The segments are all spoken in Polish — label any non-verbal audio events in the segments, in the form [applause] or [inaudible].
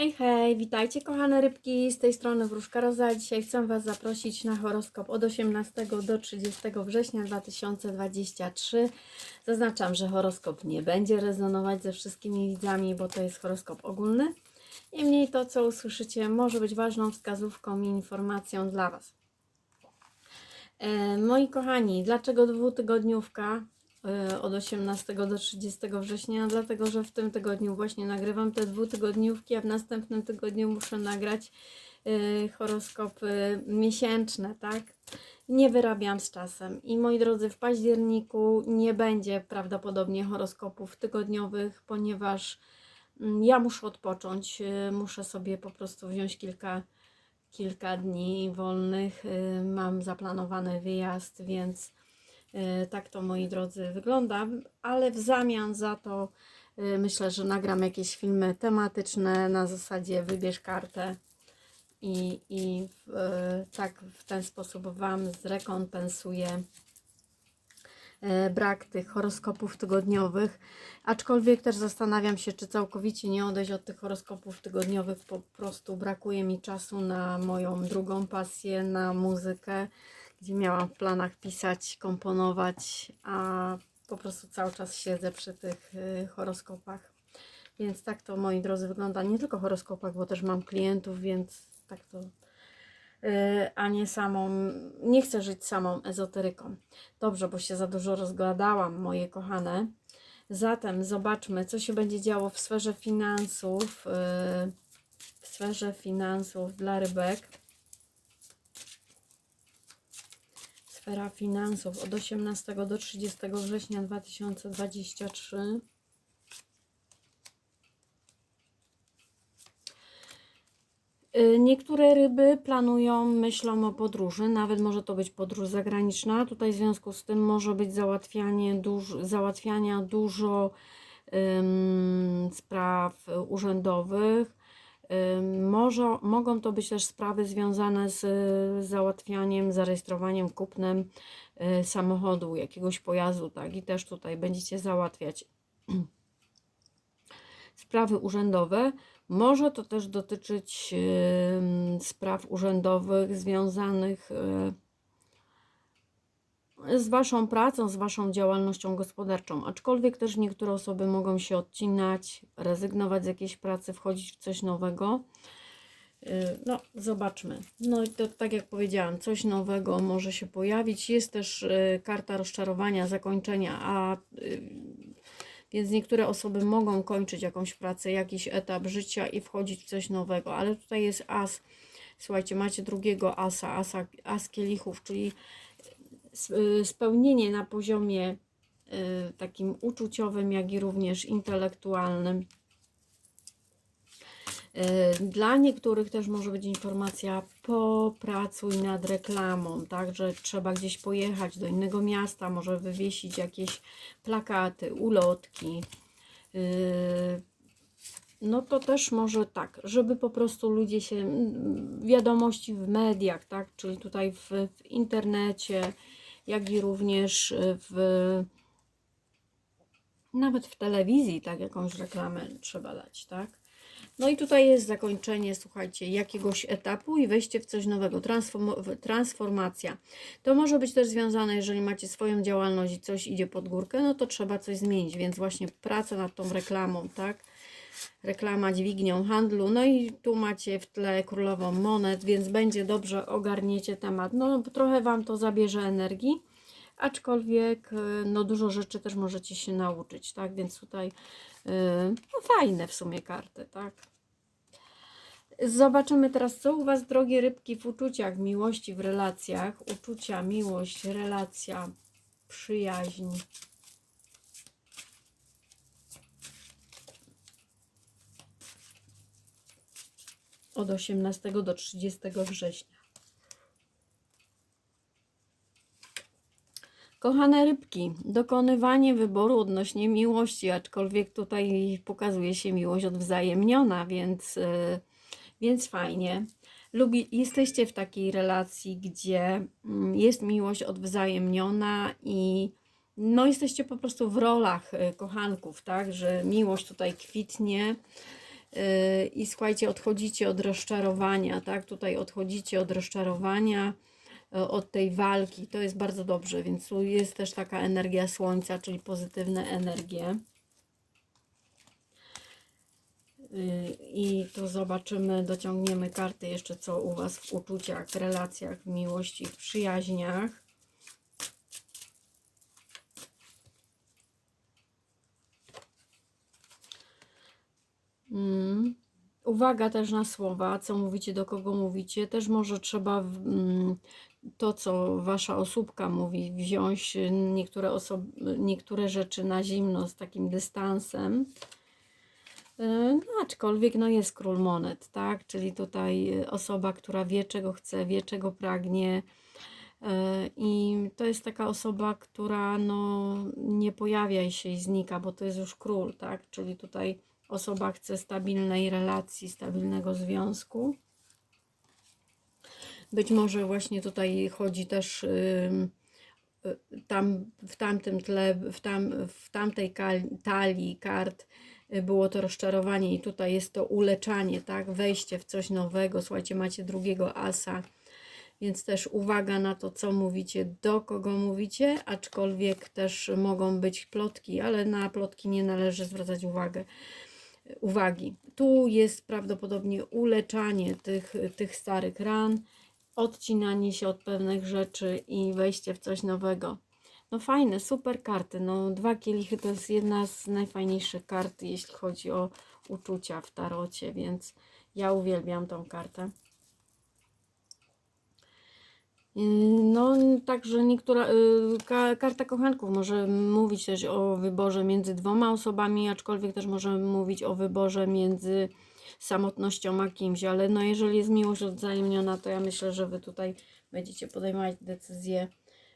Hej, hej, witajcie kochane rybki, z tej strony Wróżka Roza. Dzisiaj chcę Was zaprosić na horoskop od 18 do 30 września 2023. Zaznaczam, że horoskop nie będzie rezonować ze wszystkimi widzami, bo to jest horoskop ogólny. Niemniej to, co usłyszycie, może być ważną wskazówką i informacją dla Was. E, moi kochani, dlaczego dwutygodniówka od 18 do 30 września? Dlatego, że w tym tygodniu właśnie nagrywam te dwutygodniówki, a w następnym tygodniu muszę nagrać e, horoskopy miesięczne, tak? Nie wyrabiam z czasem. I moi drodzy, w październiku nie będzie prawdopodobnie horoskopów tygodniowych, ponieważ mm, ja muszę odpocząć, e, muszę sobie po prostu wziąć kilka kilka dni wolnych. Mam zaplanowany wyjazd, więc tak to moi drodzy wygląda, ale w zamian za to y, myślę, że nagram jakieś filmy tematyczne na zasadzie wybierz kartę i, i w, y, tak w ten sposób Wam zrekompensuję e, brak tych horoskopów tygodniowych. Aczkolwiek też zastanawiam się, czy całkowicie nie odejść od tych horoskopów tygodniowych. Po prostu brakuje mi czasu na moją drugą pasję, na muzykę, gdzie miałam w planach pisać, komponować, a po prostu cały czas siedzę przy tych y, horoskopach. Więc tak to, moi drodzy, wygląda. Nie tylko horoskopach, bo też mam klientów, więc tak to y, a nie samą, nie chcę żyć samą ezoteryką. Dobrze, bo się za dużo rozgadałam, moje kochane. Zatem zobaczmy, co się będzie działo w sferze finansów, y, w sferze finansów dla rybek. Sfera finansów od 18 do 30 września 2023. Y, Niektóre ryby planują, myślą o podróży, nawet może to być podróż zagraniczna. Tutaj w związku z tym może być załatwianie duż, załatwiania dużo ym, spraw urzędowych. Może, mogą to być też sprawy związane z y, załatwianiem, zarejestrowaniem, kupnem y, samochodu, jakiegoś pojazdu, tak? I też tutaj będziecie załatwiać [clears throat] sprawy urzędowe. Może to też dotyczyć spraw urzędowych związanych e, z Waszą pracą, z Waszą działalnością gospodarczą. Aczkolwiek też niektóre osoby mogą się odcinać, rezygnować z jakiejś pracy, wchodzić w coś nowego. E, No, zobaczmy. No i to tak jak powiedziałam, coś nowego może się pojawić. Jest też e, karta rozczarowania, zakończenia, a y, więc niektóre osoby mogą kończyć jakąś pracę, jakiś etap życia i wchodzić w coś nowego, ale tutaj jest as. Słuchajcie, macie drugiego asa, asa as kielichów, czyli y, spełnienie na poziomie y, takim uczuciowym, jak i również intelektualnym. Y, Dla niektórych też może być informacja popracuj nad reklamą, tak, że trzeba gdzieś pojechać do innego miasta, może wywiesić jakieś plakaty, ulotki. Y, No to też może tak, żeby po prostu ludzie się, mm, wiadomości w mediach, tak, czyli tutaj w, w internecie, jak i również w, nawet w telewizji, tak, jakąś reklamę trzeba dać, tak. No i tutaj jest zakończenie, słuchajcie, jakiegoś etapu i wejście w coś nowego, transform- transformacja. To może być też związane, jeżeli macie swoją działalność i coś idzie pod górkę, no to trzeba coś zmienić, więc właśnie praca nad tą reklamą, tak? Reklama dźwignią handlu, no i tu macie w tle królową monet, więc będzie dobrze ogarniecie temat. No trochę Wam to zabierze energii, aczkolwiek y, no dużo rzeczy też możecie się nauczyć, tak? Więc tutaj y, no fajne w sumie karty, tak? Zobaczymy teraz, co u Was, drogie rybki, w uczuciach, miłości, w relacjach. Uczucia, miłość, relacja, przyjaźń. Od 18 do 30 września. Kochane rybki, dokonywanie wyboru odnośnie miłości, aczkolwiek tutaj pokazuje się miłość odwzajemniona, więc, yy, więc fajnie. Lubi, jesteście w takiej relacji, gdzie mm, jest miłość odwzajemniona i no jesteście po prostu w rolach y, kochanków, tak, że miłość tutaj kwitnie. Yy, I słuchajcie, odchodzicie od rozczarowania, tak? Tutaj odchodzicie od rozczarowania, yy, od tej walki. To jest bardzo dobrze, więc tu jest też taka energia słońca, czyli pozytywne energie. Yy, I tu zobaczymy, dociągniemy karty jeszcze, co u Was w uczuciach, relacjach, w miłości, w przyjaźniach. Mm. Uwaga też na słowa, co mówicie, do kogo mówicie. Też może trzeba mm, to, co wasza osóbka mówi, wziąć y, niektóre, osob- niektóre rzeczy na zimno z takim dystansem. Y, No, aczkolwiek no jest król monet, tak? Czyli tutaj y, osoba, która wie, czego chce, wie, czego pragnie. I to jest taka osoba, która no, nie pojawia się i znika, bo to jest już król, tak? Czyli tutaj osoba chce stabilnej relacji, stabilnego związku. Być może właśnie tutaj chodzi też y, tam, w tamtym tle, w, tam, w tamtej talii kart y, było to rozczarowanie i tutaj jest to uleczanie, tak? Wejście w coś nowego. Słuchajcie, macie drugiego asa, więc też uwaga na to, co mówicie, do kogo mówicie, aczkolwiek też mogą być plotki, ale na plotki nie należy zwracać uwagę uwagi. Tu jest prawdopodobnie uleczanie tych, tych starych ran, odcinanie się od pewnych rzeczy i wejście w coś nowego. No fajne, super karty. No, dwa kielichy to jest jedna z najfajniejszych kart, jeśli chodzi o uczucia w tarocie, więc ja uwielbiam tą kartę. Yy, No, także niektóra yy, ka, karta kochanków może mówić też o wyborze między dwoma osobami, aczkolwiek też może mówić o wyborze między samotnością a kimś, ale no jeżeli jest miłość odwzajemniona, to ja myślę, że Wy tutaj będziecie podejmować decyzję,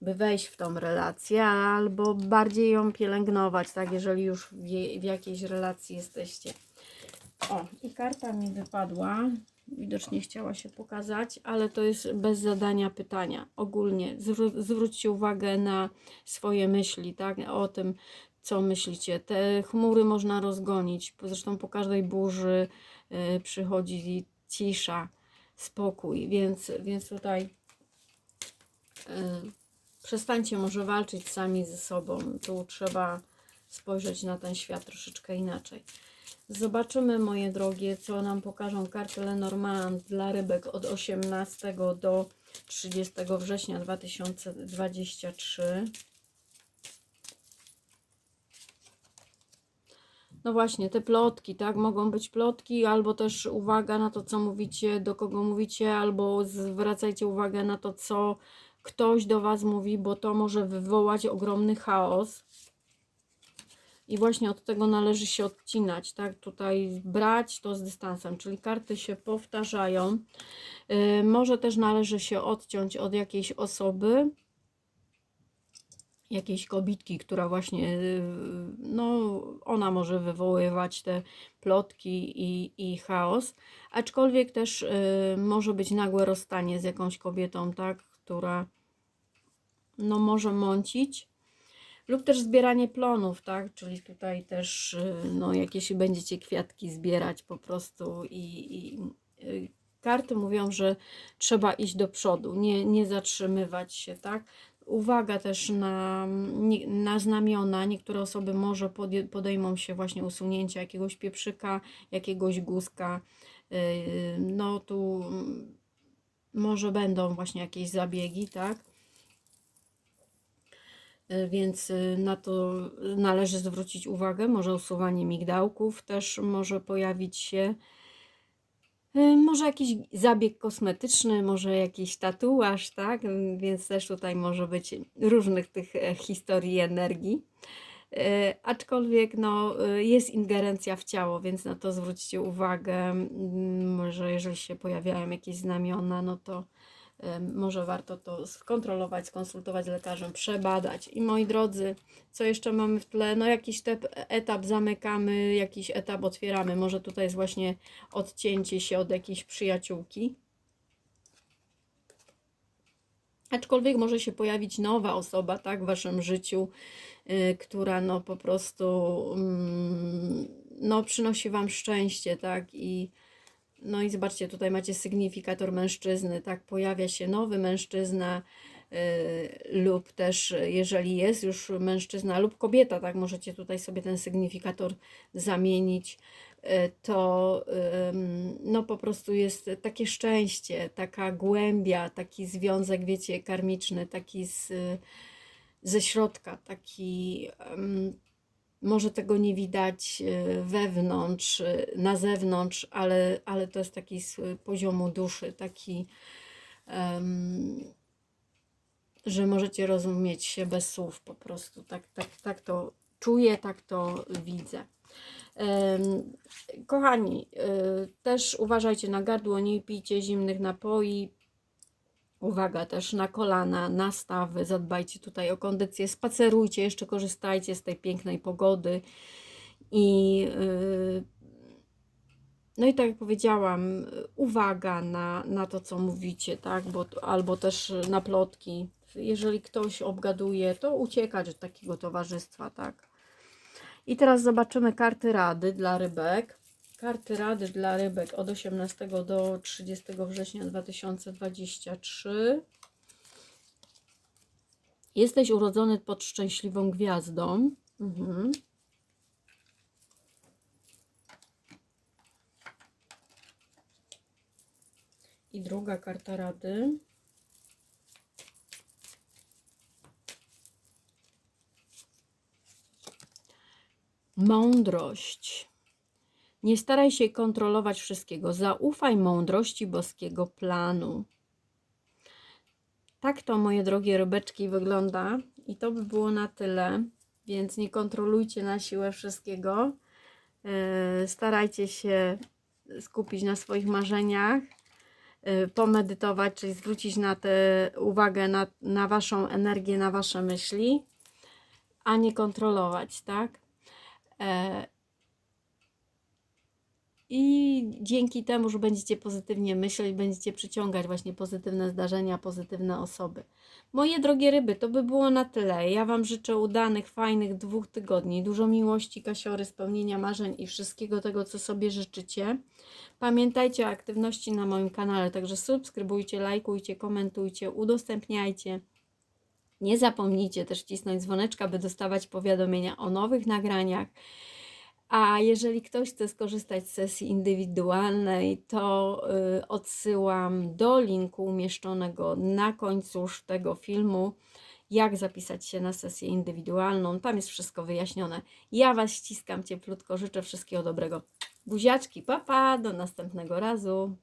by wejść w tą relację, albo bardziej ją pielęgnować, tak, jeżeli już w, je, w jakiejś relacji jesteście. O, i karta mi wypadła. Widocznie chciała się pokazać, ale to jest bez zadania pytania. Ogólnie zwró- zwróćcie uwagę na swoje myśli, tak? O tym, co myślicie. Te chmury można rozgonić. Zresztą po każdej burzy y, przychodzi cisza, spokój, więc, więc tutaj y, przestańcie może walczyć sami ze sobą. Tu trzeba spojrzeć na ten świat troszeczkę inaczej. Zobaczymy, moje drogie, co nam pokażą karty Lenormand dla rybek od 18 do 30 września 2023. No właśnie, te plotki, tak? Mogą być plotki, albo też uwaga na to, co mówicie, do kogo mówicie, albo zwracajcie uwagę na to, co ktoś do Was mówi, bo to może wywołać ogromny chaos. I właśnie od tego należy się odcinać, tak? Tutaj brać to z dystansem, czyli karty się powtarzają. Yy, może też należy się odciąć od jakiejś osoby, jakiejś kobitki, która właśnie, yy, no, ona może wywoływać te plotki i, i chaos, aczkolwiek też yy, może być nagłe rozstanie z jakąś kobietą, tak? Która, no, może mącić lub też zbieranie plonów, tak? Czyli tutaj też, y, no, jakieś będziecie kwiatki zbierać po prostu i, i y, karty mówią, że trzeba iść do przodu, nie, nie zatrzymywać się, tak? Uwaga też na, na znamiona. Niektóre osoby może podejmą się właśnie usunięcia jakiegoś pieprzyka, jakiegoś guzka. Yy, No tu może będą właśnie jakieś zabiegi, tak? Więc y, na to należy zwrócić uwagę. Może usuwanie migdałków też może pojawić się. Y, Może jakiś zabieg kosmetyczny, może jakiś tatuaż, tak? Więc też tutaj może być różnych tych e, historii energii. Y, Aczkolwiek no, jest ingerencja w ciało, więc na to zwróćcie uwagę. Mm, Może jeżeli się pojawiają jakieś znamiona, no to może warto to skontrolować, skonsultować z lekarzem, przebadać. I moi drodzy, co jeszcze mamy w tle? No jakiś te, etap zamykamy, jakiś etap otwieramy. Może tutaj jest właśnie odcięcie się od jakiejś przyjaciółki. Aczkolwiek może się pojawić nowa osoba, tak, w waszym życiu, y, która no po prostu mm, no, przynosi Wam szczęście, tak? I no i zobaczcie, tutaj macie sygnifikator mężczyzny, tak? Pojawia się nowy mężczyzna y, lub też jeżeli jest już mężczyzna lub kobieta, tak? Możecie tutaj sobie ten sygnifikator zamienić. y, To no po prostu jest takie szczęście, taka głębia, taki związek, wiecie, karmiczny, taki z, ze środka, taki może tego nie widać y, wewnątrz, y, na zewnątrz, ale, ale to jest taki z poziomu duszy, taki, em, że możecie rozumieć się bez słów po prostu. Tak, tak, tak to czuję, tak to widzę. Kochani, y, też uważajcie na gardło, nie pijcie zimnych napoi, Uwaga też na kolana, na stawy, zadbajcie tutaj o kondycję, spacerujcie, jeszcze korzystajcie z tej pięknej pogody i yy, no i tak jak powiedziałam, uwaga na, na to, co mówicie, tak, bo, albo też na plotki. Jeżeli ktoś obgaduje, to uciekać od takiego towarzystwa, tak. I teraz zobaczymy karty rady dla rybek. Karty rady dla rybek od 18 do 30 września 2023. Jesteś urodzony pod szczęśliwą gwiazdą. Mhm. I druga karta rady. Mądrość. Nie staraj się kontrolować wszystkiego. Zaufaj mądrości boskiego planu. Tak to, moje drogie rybeczki, wygląda. I to by było na tyle. Więc nie kontrolujcie na siłę wszystkiego. Yy, Starajcie się skupić na swoich marzeniach, yy, pomedytować, czyli zwrócić na tę uwagę na, na Waszą energię, na Wasze myśli, a nie kontrolować, tak? I dzięki temu, że będziecie pozytywnie myśleć, będziecie przyciągać właśnie pozytywne zdarzenia, pozytywne osoby. Moje drogie ryby, to by było na tyle. Ja Wam życzę udanych, fajnych dwóch tygodni, dużo miłości, kasiory, spełnienia marzeń i wszystkiego tego, co sobie życzycie. Pamiętajcie o aktywności na moim kanale, także subskrybujcie, lajkujcie, komentujcie, udostępniajcie. Nie zapomnijcie też wcisnąć dzwoneczka, by dostawać powiadomienia o nowych nagraniach. A jeżeli ktoś chce skorzystać z sesji indywidualnej, to y, odsyłam do linku umieszczonego na końcu tego filmu, jak zapisać się na sesję indywidualną. Tam jest wszystko wyjaśnione. Ja Was ściskam cieplutko, życzę wszystkiego dobrego. Buziaczki, papa, do następnego razu.